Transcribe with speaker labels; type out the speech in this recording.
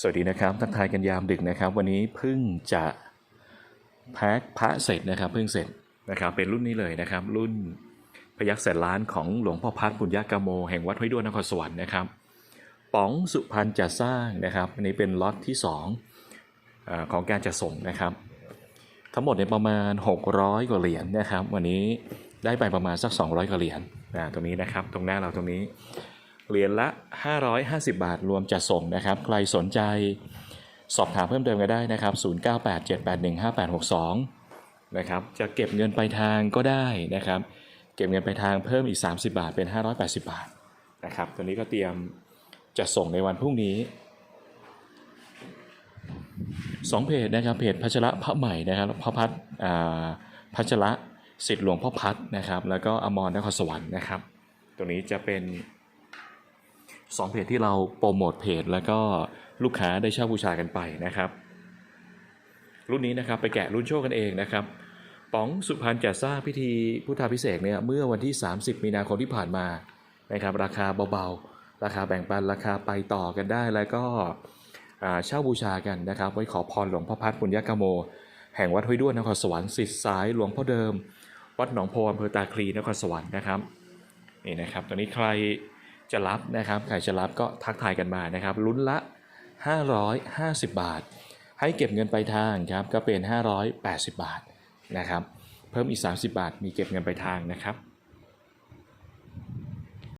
Speaker 1: สวัสดีนะครับ ทักทายกันยามดึกนะครับ วันนี้เพิ่งจะแพ็คพระเสร็จนะครับเพิ่งเสร็จนะครับ เป็นรุ่นนี้เลยนะครับ รุ่นพยักแสนล้านของหลวงพ่อพัดปุญญากาโมแห่งวัดห้วยด้วนนครสวรรค์นะครับป๋องสุพรรณจะสร้างนะครับอันนี้เป็นล็อตที่2อของการจะส่งนะครับ ทั้งหมดเนี่ยประมาณ 600 กว่าเหรียญนะครับ วันนี้ได้ไปประมาณสัก 200 กว่าเหรียญนะตรงนี้นะครับ ตรงหน้าเราตรงนี้ เหรียญละ 550 บาทรวมจัดส่งนะครับ ใครสนใจสอบถามเพิ่มเติมก็ได้นะครับ 0987815862 นะครับ จะเก็บเงินไปลายทางก็ได้นะครับ เก็บเงินไปลายทางเพิ่มอีก 30 บาทเป็น 580 บาทนะครับ ตัวนี้ก็เตรียมจะส่งในวันพรุ่งนี้สองเพจนะครับ เพจพัชระพระใหม่นะครับพระพัฒน์อ่าพัชระสิทธิ์หลวงพ่อพัฒน์นะครับ แล้วก็อมรนครสวรรค์นะครับ ตัวนี้จะเป็น สองเพจที่เราโปรโมทเพจแล้วก็ลูกค้าได้เช่าบูชากันไปนะครับ รุ่นนี้นะครับไปแกะรุ่นโชคกันเองนะครับป๋องสุพรรณจะสร้างพิธีพุทธาพิเศษเนี่ยเมื่อวันที่ 30 มีนาคมที่ผ่านมานะครับราคาเบาๆ ราคาแบ่งปันราคาไปต่อกันได้แล้วก็เช่าบูชากันนะครับ ไว้ขอพรหลวงพ่อพัดปุญญกโม แห่งวัดห้วยด้วนนครสวรรค์สิทธิ์สายหลวงพ่อเดิม วัดหนองโพอำเภอตาคลีนครสวรรค์นะครับนี่นะครับตอนนี้ใคร จะรับนะครับใครจะรับก็ทักทายกันมานะครับลุ้นละ 550 บาท ให้เก็บเงินไปลายทางครับก็เป็น 580 บาทนะครับเพิ่มอีก 30 บาทมีเก็บเงินไปลายทางนะครับ